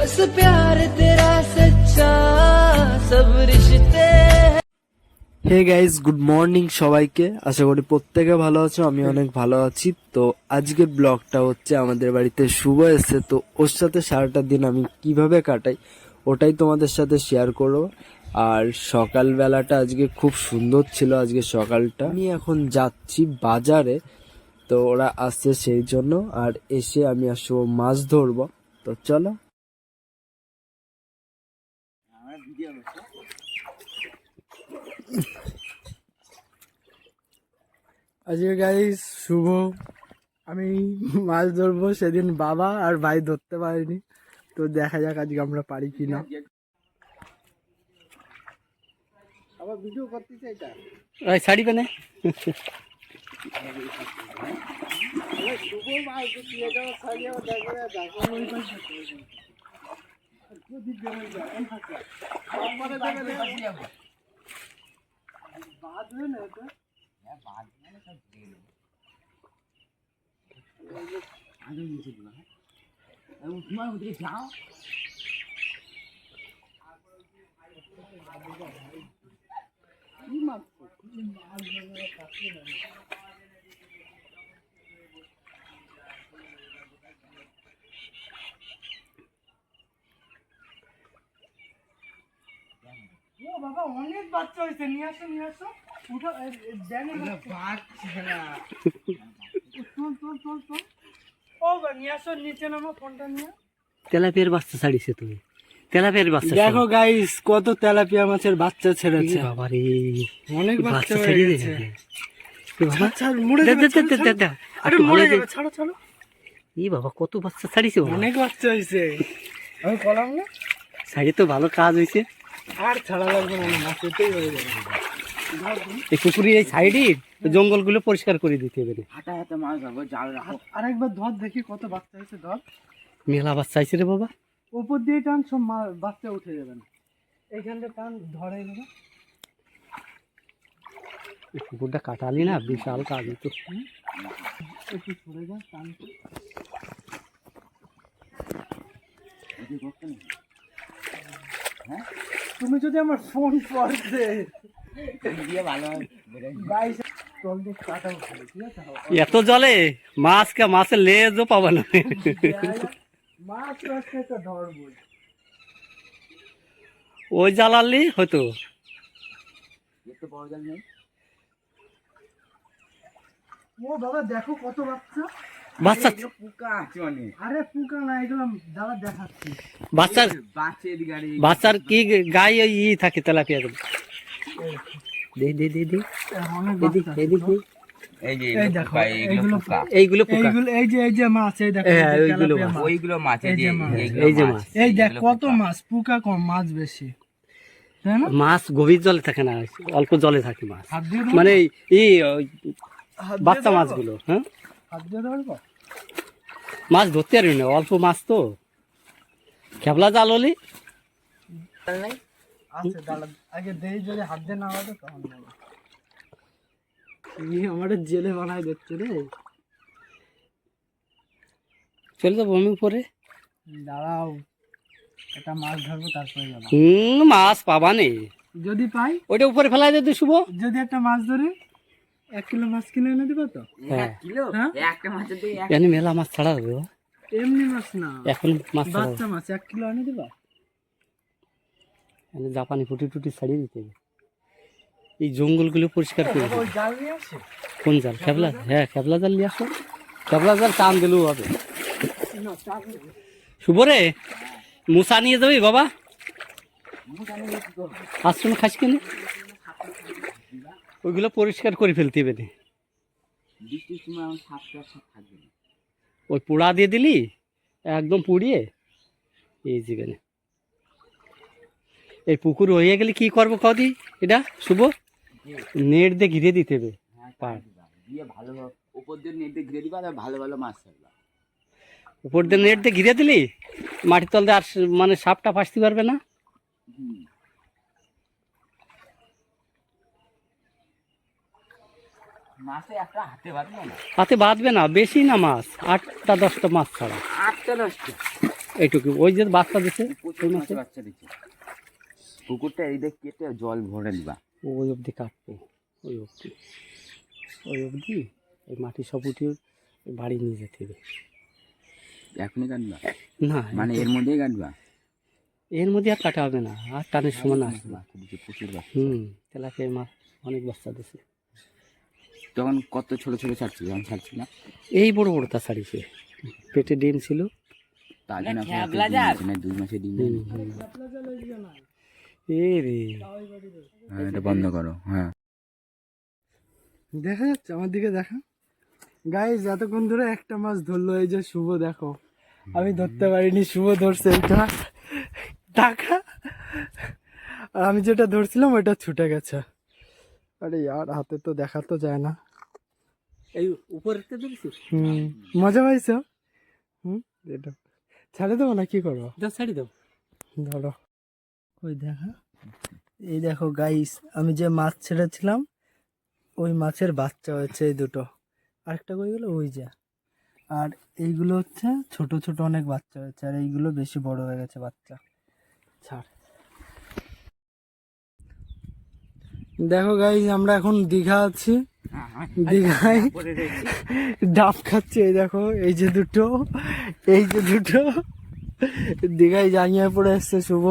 बस प्यार तेरा सच्चा सब रिश्ते হে গাইজ গুড মর্নিং সবাইকে আশা করি প্রত্যেকে ভালো আছো আমি অনেক ভালো আছি তো আজকে ব্লগটা হচ্ছে আমাদের বাড়িতে শুভ এসছে তো ওর সাথে সারাটা দিন আমি কিভাবে কাটাই ওটাই তোমাদের সাথে শেয়ার করবো আর সকালবেলাটা আজকে খুব সুন্দর ছিল আজকে সকালটা আমি এখন যাচ্ছি বাজারে তো ওরা আসছে সেই জন্য আর এসে আমি আসবো মাছ ধরবো তো চলো আজকে গাইস শুভ। আমি মাছ ধরবো সেদিন বাবা আর ভাই ধরতে পারিনি। তো দেখা যাক আজকে আমরা পারি কিনা। আবার ভিডিও করতেছে এটা। শাড়ি পেনে। শুভ মাছ ধরছি এটা শাড়ি আমার দেখবে না দেখো ওই পাশে প্রদীপ জমে যায় এই হাতে বাবা দেখে বাঁধবে মাছ? এটা ও বাবা অনেক বাচ্চা হয়েছে। নিয়ে আসো নিয়ে আসো। উঠো ব্যাঙের বাচ্চা। না তোল তোল তোল তোল। ও নিয়ে আসো নিচে নামো ফোনটা নিয়ে। তেলাপিয়ার বাচ্চা ছাড়িছে তুমি। তেলাপিয়ার বাচ্চা দেখো গাইস কত তেলাপিয়া মাছের বাচ্চা ছেড়েছে। বাবা রে। অনেক বাচ্চা বাচ্চা ছেড়ে দিয়েছে। ই বাবা কত বাচ্চা ছাড়িছে অনেক বাচ্চা হয়েছে। আমি কলাম না? শাড়ি তো ভালো কাজ হয়েছে। আর ছাড়া লাগবে না মাছেতেই হয়ে যাবে। এই পুকুরের এই সাইডে জঙ্গলগুলো পরিষ্কার করে দিতে হবে রে। আর- আরেকবার ধর দেখি কত বাচ্চা হয়েছে ধর। মেলা বাচ্চা আইছে রে বাবা। উপর দিয়ে টান সব মা- বাচ্চা উঠে যাবে না। এইখানটা টান ধরে নেবে এই পুকুরটা কাটালি না বিশাল কাজ হতো। একটু সরে যা টান। তুমি যদি আমার ফোন করতে দিয়ে এত জলে মাছ কা মাছের লেজও পাবা না। মাছ ওই জ্বালালি হয়তো। ও বাবা দেখো কত বাচ্চা। বাচ্চা আরে পুকা না এগুলো দাদা দেখাচ্ছি। বাচ্চার বাচ্চার কি গায়ে ই থাকে তেলাপিয়া দে দে দে দে। অনেক এদিক বাচ্চা এদিক দে। এই দেখো এইগুলো এইগুলো পোকা। এইগুলো এই যে এই যে মাছ এই দেখো ওইগুলো মাছ। মাছ। ওইগুলো মাছ এই যে মাছ। এই যে মাছ। এই দেখ কত মাছ পুকা কম মাছ বেশি। মাছ গভীর জলে থাকে না অল্প জলে থাকে মাছ? মানে এই বাচ্চা ধরবো? মাছগুলো হ্যাঁ? মাছ ধরতে পারবি না অল্প মাছ তো। খেপলা জাল হলি। আগে দেই যদি হাত দিয়ে না হবে তখন জেলে রে। চলে যাব আমি উপরে। দাঁড়াও এটা মাছ ধরবো তারপরে যাব। হুম মাছ পাবা নেই যদি পাই? ওইটা উপরে ফেলাই দে তুই শুভ। যদি একটা মাছ ধরে? এক কিলো মাছ কিনে এনে দিবা তো? হ্যাঁ। হ্যাঁ? মেলা মাছ ছাড়া হবে এমনি মাছ না। এখন মাছ বাচ্চা মাছ এক কিলো এনে দিবা? এখানে জাপানি ফুটি টুটি ছাড়িয়ে দিতে হবে। এই জঙ্গলগুলো পরিষ্কার করে দিতে ওই জাল নিয়ে আসে? কোন জাল? খেপলা হ্যাঁ খেপলা জাল নিয়ে আসো। খেপলা জাল টান দিলেও হবে। শুভ রে মুসা নিয়ে যাবি বাবা? আশ্রম খাস কেন? ওইগুলো পরিষ্কার করে ফেলতে হবে নে। ওই পোড়া দিয়ে দিলি একদম পুড়িয়ে এই জীবনে এই পুকুর হয়ে গেলে কি করব কদি এটা শুভ? নেট দিয়ে ঘিরে দিতে হবে। ভালো উপর দিয়ে নেট দিয়ে ঘিরে দিবা ভালো ভালো মাছ থাকবে উপর দিয়ে নেট দিয়ে ঘিরে দিলি মাটির তল দিয়ে আর মানে সাপটা ফাঁসতে পারবে না মাছে একটা হাতে বাঁধবে না। বেশি না মাছ আটটা দশটা মাছ ছাড়া। আটটা দশটা। এইটুকু ওই যে বাচ্চা মাছ বাচ্চা দিচ্ছে পুকুরটা এই দিক কেটে জল ভরে দিবা। ওই অবধি কাটবে ওই অবধি। ওই অবধি ওই মাটি সব উঠিয়ে বাড়ি নিয়ে যেতে হবে। এখনই কাটবা? না মানে এর মধ্যেই কাটবা? এর মধ্যে আর কাটা হবে না আর টানের সময় না। আসবে দিচ্ছে হুম তেলাপিয়া মাছ অনেক বাচ্চা দিছে। তখন কত ছোট ছোট ছাড়ছিল যখন ছাড়ছিল এই বড় বড়টা ছাড়িছে পেটে ডিম ছিল। তার জন্য না, দুই মাসে ডিম এ রে। হ্যাঁ এটা বন্ধ করো হ্যাঁ। দেখা যাচ্ছে আমার দিকে দেখা। গাইজ এতক্ষণ ধরে একটা মাছ ধরলো এই যে শুভ দেখো। আমি ধরতে পারিনি শুভ ধরছে এটা টাকা আর আমি যেটা ধরছিলাম ওইটা ছুটে গেছে। আরে ইয়ার হাতে তো দেখা তো যায় না। এই উপরেরটা ধরেছিস হুম মজা পাইছো? হুম এটা। ছাড়ে দেবো না কি করব? দাও ছাড়ি দাও। ধরো। ওই দেখা। এই দেখো গাইস আমি যে মাছ ছেড়েছিলাম ওই মাছের বাচ্চা হয়েছে এই দুটো। আরেকটা কই গেলো? ওই যে। আর এইগুলো হচ্ছে ছোট ছোট অনেক বাচ্চা হয়েছে আর এইগুলো বেশি বড় হয়ে গেছে বাচ্চা। ছাড়। দেখো গাইস আমরা এখন দীঘা আছি। দীঘায় ডাব খাচ্ছে এই দেখো এই যে দুটো এই যে দুটো। দীঘায় জাঙ্গিয়ে পড়ে এসছে শুভ।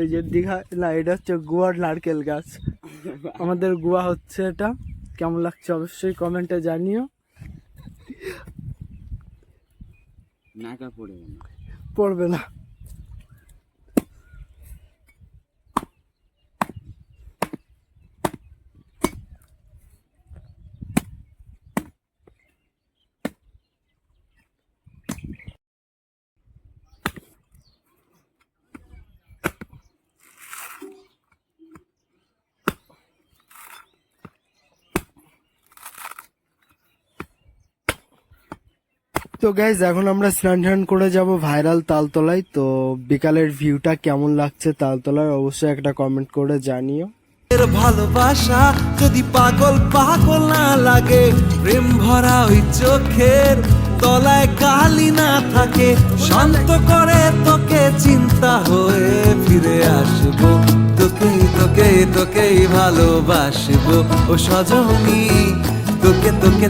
এই যে দীঘা না এটা হচ্ছে গুয়ার নারকেল গাছ। আমাদের গুয়া হচ্ছে এটা। কেমন লাগছে অবশ্যই কমেন্টে জানিও। নাকা পড়বে না। তো গাইজ এখন আমরা স্নান টান করে যাব ভাইরাল তালতলায়। তো বিকালের ভিউটা কেমন লাগছে তালতলার, অবশ্যই একটা কমেন্ট করে জানিও। ভালোবাসা যদি পাগল পাগল না লাগে, প্রেম ভরা ওই চোখের তলায় কালি না থাকে, শান্ত করে তোকে চিন্তা হয়ে ফিরে আসব। তোকে তোকেই তোকেই ভালোবাসবো। ও সজনী, তোকে তোকে